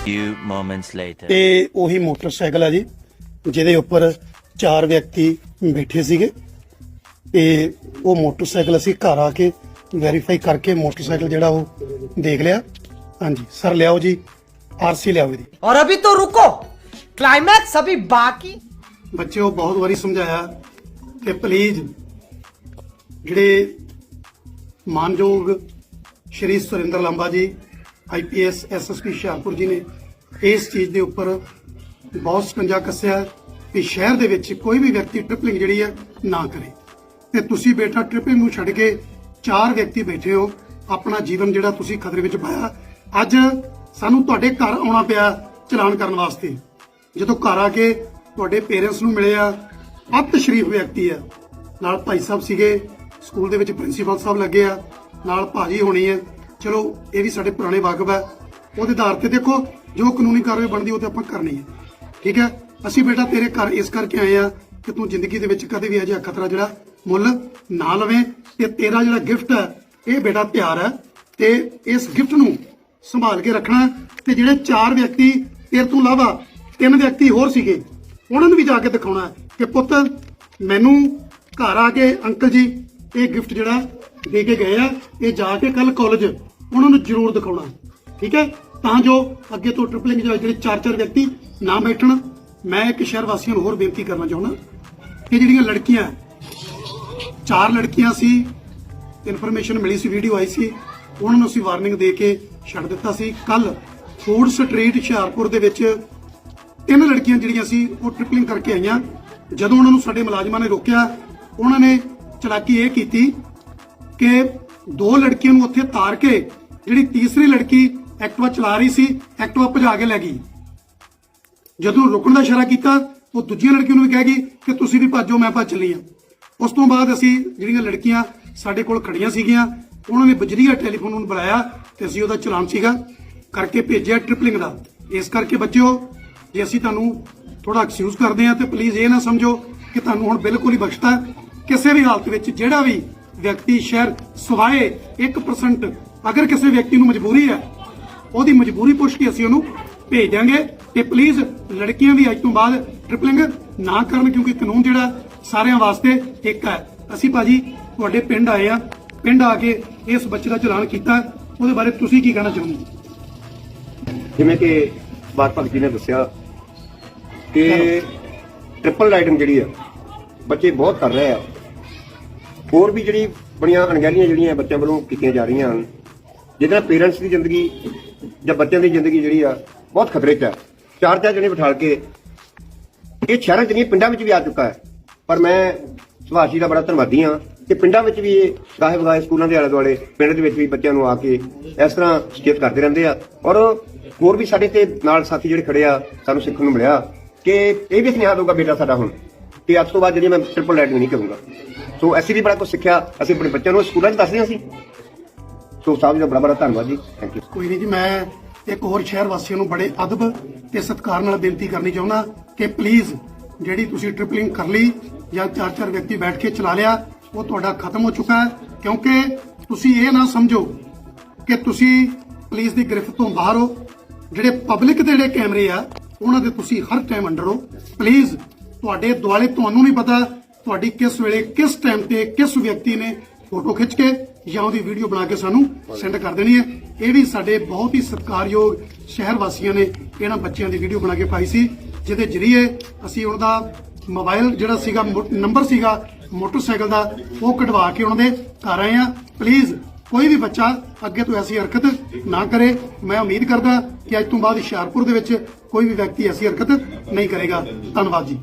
few moments later. ਤੇ ਉਹੀ motorcycle ਆ ਜੀ ਜਿਹਦੇ ਉੱਪਰ ਚਾਰ ਵਿਅਕਤੀ ਬੈਠੇ ਸੀਗੇ ਤੇ ਉਹ ਮੋਟਰਸਾਈਕਲ ਅਸੀਂ ਘਰ ਆ ਕੇ ਵੈਰੀਫਾਈ ਕਰਕੇ ਮੋਟਰਸਾਈਕਲ ਜਿਹੜਾ ਉਹ ਦੇਖ ਲਿਆ ਹਾਂਜੀ ਸਰ ਲਿਆਓ ਜੀ ਆਰਸੀ ਲਿਆਓ ਇਹਦੀ और अभी तो रुको क्लाइमैक्स अभी बाकी ਬੱਚਿਓ ਬਹੁਤ ਵਾਰੀ ਸਮਝਾਇਆ ਕਿ ਪਲੀਜ਼ ਜਿਹੜੇ ਮਾਨਯੋਗ ਸ਼੍ਰੀ ਸੁਰਿੰਦਰ ਲੰਬਾ ਜੀ ਆਈਪੀਐਸ ਐਸਐਸਪੀ ਹੁਸ਼ਿਆਰਪੁਰ ਜੀ ਨੇ ਇਸ ਚੀਜ਼ ਦੇ ਉੱਪਰ ਬਹੁਤ ਸਕੰਜਾ ਕੱਸਿਆ ਕਿ ਸ਼ਹਿਰ ਦੇ ਵਿੱਚ ਕੋਈ ਵੀ ਵਿਅਕਤੀ ਟ੍ਰਿਪਲਿੰਗ ਜਿਹੜੀ ਹੈ ਨਾ ਕਰੇ। ਤੇ ਤੁਸੀਂ ਬੇਟਾ ਟ੍ਰਿਪਲਿੰਗ ਨੂੰ ਛੱਡ ਕੇ ਚਾਰ ਵਿਅਕਤੀ ਬੈਠੇ ਹੋ, ਆਪਣਾ ਜੀਵਨ ਜਿਹੜਾ ਤੁਸੀਂ ਖਤਰੇ ਵਿੱਚ ਪਾਇਆ। ਅੱਜ ਸਾਨੂੰ ਤੁਹਾਡੇ ਘਰ ਆਉਣਾ ਪਿਆ ਚਲਾਨ ਕਰਨ ਵਾਸਤੇ। ਜਦੋਂ ਘਰ ਆ ਕੇ ਤੁਹਾਡੇ ਪੇਰੈਂਟਸ ਨੂੰ ਮਿਲੇ ਆ ਅੱਤ ਸ਼ਰੀਫ ਵਿਅਕਤੀ ਆ ਨਾਲ ਭਾਈ ਸਾਹਿਬ ਸੀਗੇ, ਸਕੂਲ ਦੇ ਵਿੱਚ ਪ੍ਰਿੰਸੀਪਲ ਸਾਹਿਬ ਲੱਗੇ ਆ, ਨਾਲ ਭਾਜੀ ਹੋਣੀ ਹੈ। ਚਲੋ, ਇਹ ਵੀ ਸਾਡੇ ਪੁਰਾਣੇ ਵਾਕਫ ਹੈ। ਉਹਦੇ ਆਧਾਰ ਤੇ ਦੇਖੋ, ਜੋ ਕਾਨੂੰਨੀ ਕਾਰਵਾਈ ਬਣਦੀ, ਉਹ ਤੇ ਆਪਾਂ ਕਰਨੀ ਹੈ। ਠੀਕ ਹੈ? ਅਸੀਂ ਬੇਟਾ, ਤੇਰੇ ਘਰ ਇਸ ਕਰਕੇ ਆਏ ਆ ਕਿ ਤੂੰ ਜ਼ਿੰਦਗੀ ਦੇ ਵਿੱਚ ਕਦੇ ਵੀ ਅਜਿਹਾ ਖਤਰਾ ਜਿਹੜਾ ਮੁੱਲ ਨਾ ਲਵੇਂ ਤੇ ਤੇਰਾ ਜਿਹੜਾ ਗਿਫਟ ਹੈ, ਇਹ ਬੇਟਾ ਪਿਆਰ ਹੈ ਤੇ ਇਸ ਗਿਫਟ ਨੂੰ ਸੰਭਾਲ ਕੇ ਰੱਖਣਾ ਤੇ ਜਿਹੜੇ ਚਾਰ ਵਿਅਕਤੀ ਤੇਰੇ ਤੋਂ ਇਲਾਵਾ ਤਿੰਨ ਵਿਅਕਤੀ ਹੋਰ ਸੀਗੇ, ਉਹਨਾਂ ਨੂੰ ਵੀ ਜਾ ਕੇ ਦਿਖਾਉਣਾ ਕਿ ਪੁੱਤ, ਮੈਨੂੰ ਘਰ ਆ ਕੇ ਅੰਕਲ ਜੀ, ਇਹ ਗਿਫਟ ਜਿਹੜਾ ਦੇ ਕੇ ਗਏ ਆ, ਇਹ ਜਾ ਕੇ ਕੱਲ ਕਾਲਜ ਉਹਨਾਂ ਨੂੰ ਜ਼ਰੂਰ ਦਿਖਾਉਣਾ। ਠੀਕ ਹੈ? ਤਾਂ ਜੋ ਅੱਗੇ ਤੋਂ ਟ੍ਰਿਪਲਿੰਗ ਜਿਹੜੇ ਚਾਰ ਚਾਰ ਵਿਅਕਤੀ ਨਾ ਬੈਠਣ, ਮੈਂ ਇੱਕ ਸ਼ਹਿਰ ਵਾਸੀਆਂ ਨੂੰ ਹੋਰ ਬੇਨਤੀ ਕਰਨਾ ਚਾਹੁੰਦਾ। ਕਿ ਜਿਹੜੀਆਂ ਲੜਕੀਆਂ, ਚਾਰ ਲੜਕੀਆਂ ਸੀ ਇਨਫੋਰਮੇਸ਼ਨ ਮਿਲੀ ਸੀ ਵੀਡੀਓ ਆਈ ਸੀ, ਉਹਨਾਂ ਨੂੰ ਅਸੀਂ ਵਾਰਨਿੰਗ ਦੇ ਕੇ ਛੱਡ ਦਿੱਤਾ ਸੀ। ਕੱਲ ਫੂਡ ਸਟਰੀਟ ਹੁਸ਼ਿਆਰਪੁਰ ਦੇ ਵਿੱਚ ਤਿੰਨ ਲੜਕੀਆਂ ਜਿਹੜੀਆਂ ਸੀ, ਉਹ ਟ੍ਰਿਪਲਿੰਗ ਕਰਕੇ ਆਈਆਂ। ਜਦੋਂ ਉਹਨਾਂ ਨੂੰ ਸਾਡੇ ਮੁਲਾਜ਼ਮਾਂ ਨੇ ਰੋਕਿਆ, ਉਹਨਾਂ ਨੇ ਚਲਾਕੀ ਇਹ ਕੀਤੀ ਕਿ ਦੋ ਲੜਕੀਆਂ ਨੂੰ ਉੱਥੇ ਤਾਰ ਕੇ ਜਿਹੜੀ ਤੀਸਰੀ ਲੜਕੀ ਐਕਟਿਵਾ ਚਲਾ ਰਹੀ ਸੀ, ਐਕਟਵਾ ਭਜਾ ਕੇ ਲੈ ਗਈ। ਜਦੋਂ ਰੁਕਣ ਦਾ ਇਸ਼ਾਰਾ ਕੀਤਾ, ਉਹ ਦੂਜੀਆਂ ਲੜਕੀਆਂ ਨੂੰ ਵੀ ਕਹਿ ਗਈ ਕਿ ਤੁਸੀਂ ਵੀ ਭੱਜੋ, ਮੈਂ ਭੱਜ ਲਈ ਹਾਂ ਉਸ ਤੋਂ ਬਾਅਦ ਅਸੀਂ ਜਿਹੜੀਆਂ ਲੜਕੀਆਂ ਸਾਡੇ ਕੋਲ ਖੜੀਆਂ ਸੀਗੀਆਂ, ਉਹਨਾਂ ਨੇ ਬਜਰੀਆ ਟੈਲੀਫੋਨ ਨੂੰ ਬੁਲਾਇਆ ਤੇ ਅਸੀਂ ਉਹਦਾ ਚਲਾਨ ਸੀਗਾ, ਕਰਕੇ ਭੇਜਿਆ ਟ੍ਰਿਪਲਿੰਗ ਦਾ। ਇਸ ਕਰਕੇ ਬੱਚਿਓ, ਜੇ ਅਸੀਂ ਤੁਹਾਨੂੰ ਥੋੜਾ ਐਕਸਕਿਊਜ਼ ਕਰਦੇ ਹਾਂ ਤੇ ਪਲੀਜ਼ ਇਹ ਨਾ ਸਮਝੋ ਕਿ ਤੁਹਾਨੂੰ ਹੁਣ ਬਿਲਕੁਲ ਹੀ ਬਖਸ਼ਤਾ। ਕਿਸੇ ਵੀ ਹਾਲਤ ਵਿੱਚ ਜਿਹੜਾ ਵੀ ਵਿਅਕਤੀ ਸ਼ਹਿਰ ਸਵਾਏ 1% ਅਗਰ ਕਿਸੇ ਵਿਅਕਤੀ ਨੂੰ ਮਜਬੂਰੀ ਹੈ ਉਹਦੀ ਮਜਬੂਰੀ ਪੁੱਛ ਕੇ ਅਸੀਂ ਉਹਨੂੰ ਭੇਜ ਦਿਆਂਗੇ ਤੇ ਪਲੀਜ਼ ਲੜਕੀਆਂ ਵੀ ਅੱਜ ਤੋਂ ਬਾਅਦ ਟ੍ਰਿਪਲਿੰਗ ਨਾ ਕਰਨ ਕਿਉਂਕਿ ਕਾਨੂੰਨ ਜਿਹੜਾ ਸਾਰਿਆਂ ਵਾਸਤੇ ਇੱਕ ਹੈ। ਅਸੀਂ ਭਾਜੀ ਤੁਹਾਡੇ ਪਿੰਡ ਆਏ ਆ ਪਿੰਡ ਆ ਕੇ ਇਸ ਬੱਚੇ ਦਾ ਚਲਾਨ ਕੀਤਾ। ਉਹਦੇ ਬਾਰੇ ਤੁਸੀਂ ਕੀ ਕਹਿਣਾ ਚਾਹੁੰਦੇ ਜਿਵੇਂ ਕਿ ਭਗਤ ਜੀ ਨੇ ਦੱਸਿਆ ਕਿ ਟ੍ਰਿਪਲ ਰਾਈਡਿੰਗ ਜਿਹੜੀ ਆ ਬੱਚੇ ਬਹੁਤ ਕਰ ਰਹੇ ਆ। ਹੋਰ ਵੀ ਜਿਹੜੀ ਬੜੀਆਂ ਅਣਗਹਿਲੀਆਂ ਜਿਹੜੀਆਂ ਬੱਚਿਆਂ ਵੱਲੋਂ ਕੀਤੀਆਂ ਜਾ ਰਹੀਆਂ ਹਨ ਜਿਹਦੇ ਨਾਲ ਪੇਰੈਂਟਸ ਦੀ ਜ਼ਿੰਦਗੀ ਜਾਂ ਬੱਚਿਆਂ ਦੀ ਜ਼ਿੰਦਗੀ ਜਿਹੜੀ ਆ, ਬਹੁਤ ਖਤਰੇ 'ਚ ਆ। ਚਾਰ ਚਾਰ ਜਣੇ ਬਿਠਾਲ ਕੇ, ਇਹ ਸ਼ਹਿਰਾਂ 'ਚ ਨਹੀਂ, ਪਿੰਡਾਂ ਵਿੱਚ ਵੀ ਆ ਚੁੱਕਾ ਹੈ। ਪਰ ਮੈਂ ਸੁਭਾਸ਼ ਜੀ ਦਾ ਬੜਾ ਧੰਨਵਾਦੀ ਹਾਂ ਕਿ ਪਿੰਡਾਂ ਵਿੱਚ ਵੀ ਇਹ ਗਾਹੇ ਵਗਾਏ ਸਕੂਲਾਂ ਦੇ ਆਲੇ ਦੁਆਲੇ, ਪਿੰਡ ਦੇ ਵਿੱਚ ਵੀ ਬੱਚਿਆਂ ਨੂੰ ਆ ਕੇ ਇਸ ਤਰ੍ਹਾਂ ਸੁਚੇਤ ਕਰਦੇ ਰਹਿੰਦੇ ਆ। ਔਰ ਹੋਰ ਵੀ ਸਾਡੇ ਤੇ ਨਾਲ ਸਾਥੀ ਜਿਹੜੇ ਖੜੇ ਆ, ਸਾਨੂੰ ਸਿੱਖਣ ਨੂੰ ਮਿਲਿਆ ਕਿ ਇਹ ਵੀ ਸੁਨੇਹਾ ਦਊਗਾ ਬੇਟਾ ਸਾਡਾ ਹੁਣ, ਕਿ ਅੱਜ ਤੋਂ ਬਾਅਦ ਜਿਹੜੀ ਮੈਂ ਟ੍ਰਿਪਲ ਰਾਈਡਿੰਗ ਨਹੀਂ ਕਰੂੰਗਾ। ਸੋ ਅਸੀਂ ਵੀ ਬੜਾ ਕੁਝ ਸਿੱਖਿਆ, ਅਸੀਂ ਆਪਣੇ ਬੱਚਿਆਂ ਨੂੰ ਸਕੂਲਾਂ 'ਚ ਦੱਸਦੇ ਹਾਂ ਅਸੀਂ। ਸੋ ਸਾਹਿਬ ਜੀ ਦਾ ਬੜਾ ਬੜਾ ਧੰਨਵਾਦ ਜੀ। ਥੈਂਕ ਯੂ ਕੋਈ ਨਹੀਂ ਜੀ, ਮੈਂ ਇੱਕ ਹੋਰ ਸ਼ਹਿਰ ਵਾਸੀਆਂ ਨੂੰ ਬੜੇ ਅਦਬ ਤੇ ਸਤਿਕਾਰ ਨਾਲ ਬੇਨਤੀ ਕਰਨੀ ਚਾਹੁੰਦਾ ਕਿ ਪਲੀਜ਼ ਜਿਹੜੀ ਤੁਸੀਂ ਟ੍ਰਿਪਲਿੰਗ ਕਰ ਲਈ ਜਾਂ ਚਾਰ ਚਾਰ ਵਿਅਕਤੀ ਬੈਠ ਕੇ ਚਲਾ ਲਿਆ, ਉਹ ਤੁਹਾਡਾ ਖਤਮ ਹੋ ਚੁੱਕਾ ਹੈ। ਕਿਉਂਕਿ ਤੁਸੀਂ ਇਹ ਨਾ ਸਮਝੋ ਕਿ ਤੁਸੀਂ ਪੁਲਿਸ ਦੀ ਗ੍ਰਿਫਤ ਤੋਂ ਬਾਹਰ ਹੋ। ਜਿਹੜੇ ਪਬਲਿਕ ਦੇ ਜਿਹੜੇ ਕੈਮਰੇ ਆ, ਉਹਨਾਂ ਦੇ ਤੁਸੀਂ ਹਰ ਟਾਈਮ ਅੰਡਰ ਹੋ। ਪਲੀਜ਼ ਤੁਹਾਡੇ ਦੁਆਲੇ ਤੁਹਾਨੂੰ ਨਹੀਂ ਪਤਾ ਤੁਹਾਡੀ ਕਿਸ ਵੇਲੇ ਕਿਸ ਟਾਈਮ ਤੇ ਕਿਸ ਵਿਅਕਤੀ ਨੇ ਫੋਟੋ ਖਿੱਚ ਕੇ ਜਾਂ ਉਹਦੀ ਵੀਡੀਓ ਬਣਾ ਕੇ ਸਾਨੂੰ ਸੈਂਡ ਕਰ ਦੇਣੀ ਹੈ। ਇਹ ਵੀ ਸਾਡੇ ਬਹੁਤ ਹੀ ਸਤਿਕਾਰਯੋਗ ਸ਼ਹਿਰ ਵਾਸੀਆਂ ਨੇ ਇਹਨਾਂ ਬੱਚਿਆਂ ਦੀ ਵੀਡੀਓ ਬਣਾ ਕੇ ਪਾਈ ਸੀ, ਜਿਹਦੇ ਜਰੀਏ ਅਸੀਂ ਉਹਨਾਂ ਦਾ ਮੋਬਾਈਲ ਜਿਹੜਾ ਸੀਗਾ ਨੰਬਰ ਸੀਗਾ, ਮੋਟਰਸਾਈਕਲ ਦਾ, ਉਹ ਕਢਵਾ ਕੇ ਉਹਨਾਂ ਦੇ ਘਰ ਆਏ ਆ ਪਲੀਜ਼ ਕੋਈ ਵੀ ਬੱਚਾ ਅੱਗੇ ਤੋਂ ਐਸੀ ਹਰਕਤ ਨਾ ਕਰੇ। ਮੈਂ ਉਮੀਦ ਕਰਦਾ ਕਿ ਅੱਜ ਤੋਂ ਬਾਅਦ ਹੁਸ਼ਿਆਰਪੁਰ ਦੇ ਵਿੱਚ ਕੋਈ ਵੀ ਵਿਅਕਤੀ ਐਸੀ ਹਰਕਤ ਨਹੀਂ ਕਰੇਗਾ। ਧੰਨਵਾਦ ਜੀ।